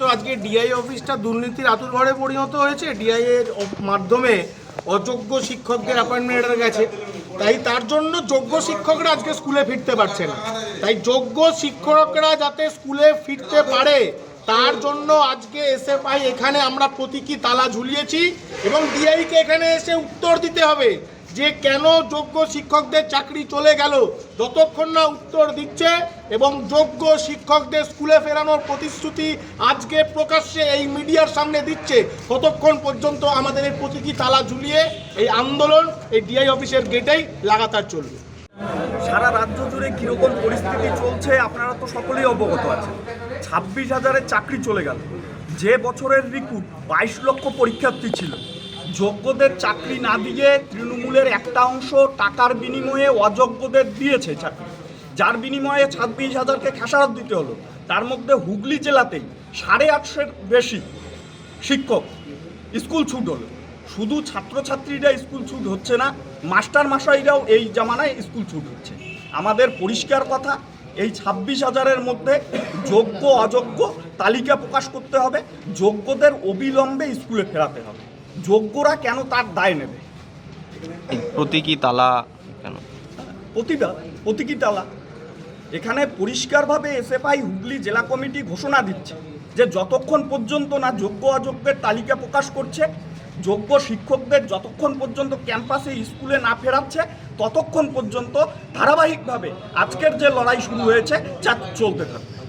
তো আজকে ডিআই অফিসটা দুর্নীতির আতুর ঘরে পরিণত হয়েছে। ডিআই এর মাধ্যমে অযোগ্য শিক্ষকদের অ্যাপয়েন্টমেন্ট গেছে। তাই তার জন্য যোগ্য শিক্ষকরা আজকে স্কুলে ফিরতে পারছে না। তাই যোগ্য শিক্ষকরা যাতে স্কুলে ফিরতে পারে, তার জন্য আজকে এসএফআই এখানে আমরা প্রতীকী তালা ঝুলিয়েছি এবং ডিআইকে এখানে এসে উত্তর দিতে হবে। যে কেন যোগ্য শিক্ষকদের চাকরি চলে গেল, যতক্ষণ না উত্তর দিচ্ছে এবং যোগ্য শিক্ষকদের স্কুলে ফেরানোর প্রতিশ্রুতি আজকে প্রকাশ্যে এই মিডিয়ার সামনে দিচ্ছে, ততক্ষণ পর্যন্ত আমাদের এই প্রতীকী তালা ঝুলিয়ে এই আন্দোলন এই ডিআই অফিসের গেটেই লাগাতার চলবে। সারা রাজ্য জুড়ে কীরকম পরিস্থিতি চলছে, আপনারা তো সকলেই অবগত আছেন। ছাব্বিশ হাজারের চাকরি চলে গেল। যে বছরের রিক্রুট বাইশ লক্ষ পরীক্ষার্থী ছিল যোগ্যদের চাকরি না দিয়ে তৃণমূলের একটা অংশ টাকার বিনিময়ে অযোগ্যদের দিয়েছে চাকরি। যার বিনিময়ে ছাব্বিশ হাজারকে খেসারত দিতে হলো। তার মধ্যে হুগলি জেলাতেই সাড়ে আটশোর বেশি শিক্ষক স্কুল ছুট হলো। শুধু ছাত্রছাত্রীরা স্কুল ছুট হচ্ছে না, মাস্টার মাসাইরাও এই জামানায় স্কুল ছুট হচ্ছে। আমাদের পরিষ্কার কথা, এই ছাব্বিশ হাজারের মধ্যে যোগ্য, অযোগ্য তালিকা প্রকাশ করতে হবে। যোগ্যদের অবিলম্বে স্কুলে ফেরাতে হবে। যোগ্যরা কেন তার দায় নেবে? প্রতীকী তালা কেন? প্রতিটা প্রতীকী তালা। এখানে পরিষ্কারভাবে এসএফআই হুগলি জেলা কমিটি ঘোষণা দিচ্ছে যে যতক্ষণ পর্যন্ত না যোগ্য অযোগ্যের তালিকা প্রকাশ করছে যোগ্য শিক্ষকদের যতক্ষণ পর্যন্ত ক্যাম্পাসে স্কুলে না ফেরাচ্ছে ততক্ষণ পর্যন্ত ধারাবাহিকভাবে আজকের যে লড়াই শুরু হয়েছে যা চলতে থাকবে।